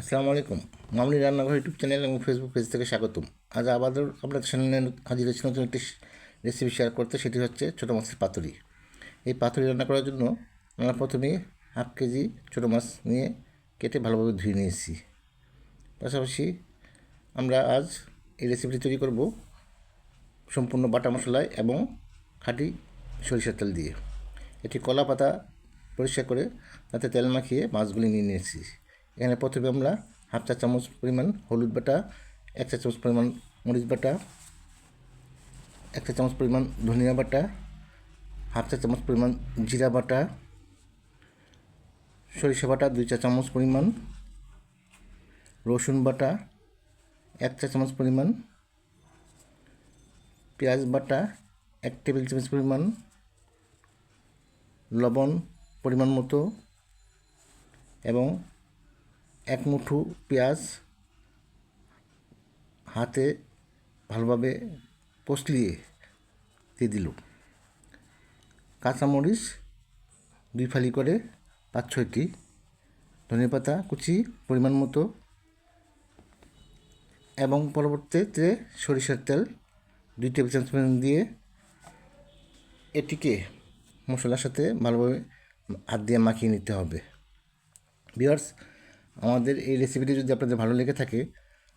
আসসালামু আলাইকুম। মামনি রান্নাঘর ইউটিউব চ্যানেল এবং ফেসবুক পেজ থেকে স্বাগতম। আজ আবারও আপনাদের সামনে হাজির হয়েছি নতুন একটি রেসিপি শেয়ার করতে। সেটি হচ্ছে ছোটো মাছের পাতুরি। এই পাতুরি রান্না করার জন্য আমরা প্রথমে হাফ কেজি ছোটো মাছ নিয়ে কেটে ভালোভাবে ধুয়ে নিয়েছি। পাশাপাশি আমরা আজ এই রেসিপিটি তৈরি করব সম্পূর্ণ বাটা মশলায় এবং খাঁটি সরিষার তেল দিয়ে। এটি কলা পাতা পরিষ্কার করে তাতে তেল মাখিয়ে মাছগুলি নিয়ে নিয়েছি। এখানে প্রথমে আমরা হাফ চা চামচ পরিমাণ হলুদ বাটা, এক চা চামচ পরিমাণ মরিচ বাটা, এক চা চামচ পরিমাণ ধনিয়া বাটা, হাফ চা চামচ পরিমাণ জিরা বাটা, সরিষা বাটা দুই চা চামচ পরিমাণ, রসুন বাটা এক চা চামচ পরিমাণ, পেঁয়াজ বাটা এক টেবিল চামচ পরিমাণ, লবণ পরিমাণ মতো, এবং এক মুঠো পেঁয়াজ হাতে ভালোভাবে কষলিয়ে দিয়ে দিল। কাঁচামরিচ দুই ফালি করে পাঁচ ছয়টি, ধনে পাতা কুচি পরিমাণ মতো এবং পরবর্তীতে সরিষার তেল দুই টেবিল চামচ দিয়ে এটিকে মশলার সাথে ভালোভাবে হাত দিয়ে মাখিয়ে নিতে হবে। বিয়ার্স আমাদের এই রেসিপিটি যদি আপনাদের ভালো লেগে থাকে,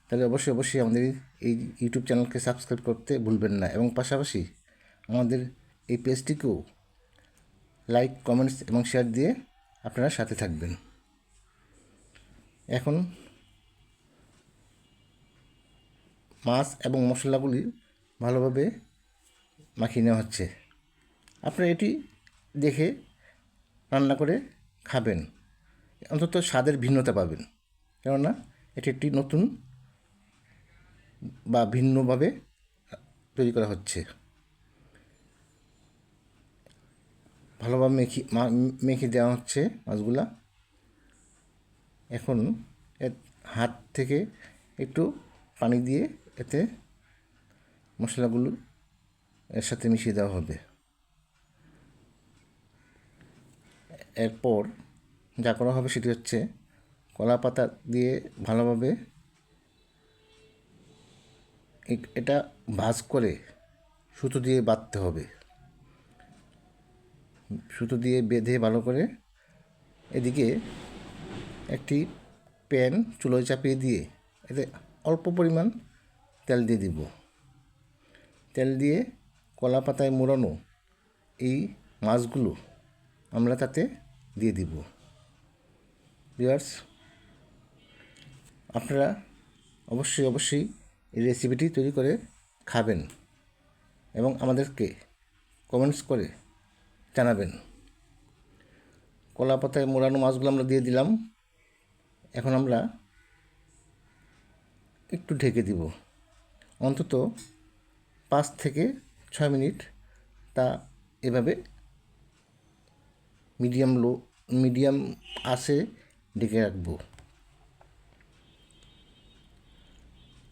তাহলে অবশ্যই অবশ্যই আমাদের এই ইউটিউব চ্যানেলকে সাবস্ক্রাইব করতে ভুলবেন না এবং পাশাপাশি আমাদের এই পেজটিকেও লাইক কমেন্টস এবং শেয়ার দিয়ে আপনারা সাথে থাকবেন। এখন মাছ এবং মশলাগুলি ভালোভাবে মাখিয়ে নেওয়া হচ্ছে। আপনারা এটি দেখে রান্না করে খাবেন। অন্তত স্বাদের ভিন্নতা পাবেন। কেননা এটি একটি নতুন বা ভিন্নভাবে তৈরি করা হচ্ছে। ভালোভাবে মেখি মেখে দেওয়া হচ্ছে মাছগুলা। এখন হাত থেকে একটু পানি দিয়ে এতে মশলাগুলো এর সাথে মিশিয়ে দেওয়া হবে। এরপর যা করা হবে সেটি হচ্ছে কলা পাতা দিয়ে ভালোভাবে এটা ভাজ করে সুতো দিয়ে বাঁধতে হবে। সুতো দিয়ে বেঁধে ভালো করে এদিকে একটি প্যান চুলোয় চাপিয়ে দিয়ে এতে অল্প পরিমাণ তেল দিয়ে দিব। তেল দিয়ে কলা পাতায় মোড়ানো এই মাছগুলো আমরা তাতে দিয়ে দিব। ভিউয়ার্স, আপনারা অবশ্যই অবশ্যই এই রেসিপিটি তৈরি করে খাবেন এবং আমাদেরকে কমেন্টস করে জানাবেন। কলা পাতায় মোড়ানো মাছগুলো আমরা দিয়ে দিলাম। এখন আমরা একটু ঢেকে দিব। অন্তত পাঁচ থেকে ছয় মিনিট তা এভাবে মিডিয়াম লো, মিডিয়াম আসে ডেকে রাখব।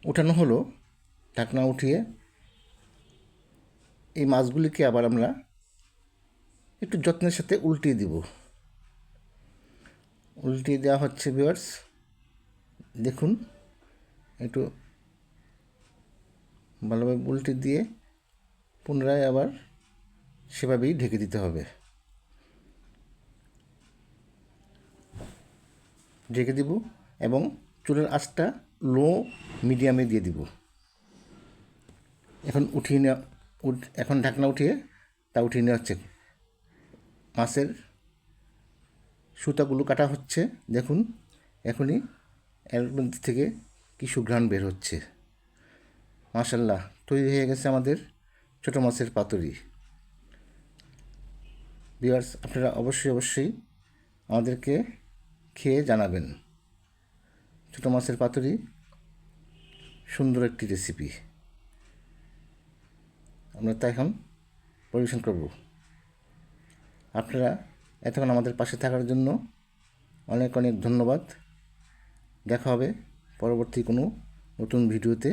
উঠানো হলো, ঢাকনা উঠিয়ে এই মাছগুলিকে আবার আমরা একটু যত্নের সাথে উল্টিয়ে দিব। উল্টিয়ে দেওয়া হচ্ছে বিয়ার্স দেখুন, একটু ভালোভাবে উল্টে দিয়ে পুনরায় আবার সেভাবেই ঢেকে দিতে হবে। ঢেকে দিব এবং চুলের আঁচটা লো মিডিয়ামে দিয়ে দিব। এখন উঠিয়ে নেওয়া এখন ঢাকনা উঠিয়ে তা উঠিয়ে নেওয়া হচ্ছে। মাছের সুতাগুলো কাটা হচ্ছে। দেখুন, এখনই এর থেকে কি সুঘ্রাণ বের হচ্ছে। মাশাল্লাহ তৈরি হয়ে গেছে আমাদের ছোটো মাছের পাতুরি। বিয়ার্স আপনারা অবশ্যই অবশ্যই আমাদেরকে খেয়ে জানাবেন। ছোটো মাছের পাতুরি, সুন্দর একটি রেসিপি আমরা তা এখন পরিবেশন করব। আপনারা এতক্ষণ আমাদের পাশে থাকার জন্য অনেক অনেক ধন্যবাদ। দেখা হবে পরবর্তী কোনো নতুন ভিডিওতে।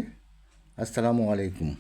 আসসালামু আলাইকুম।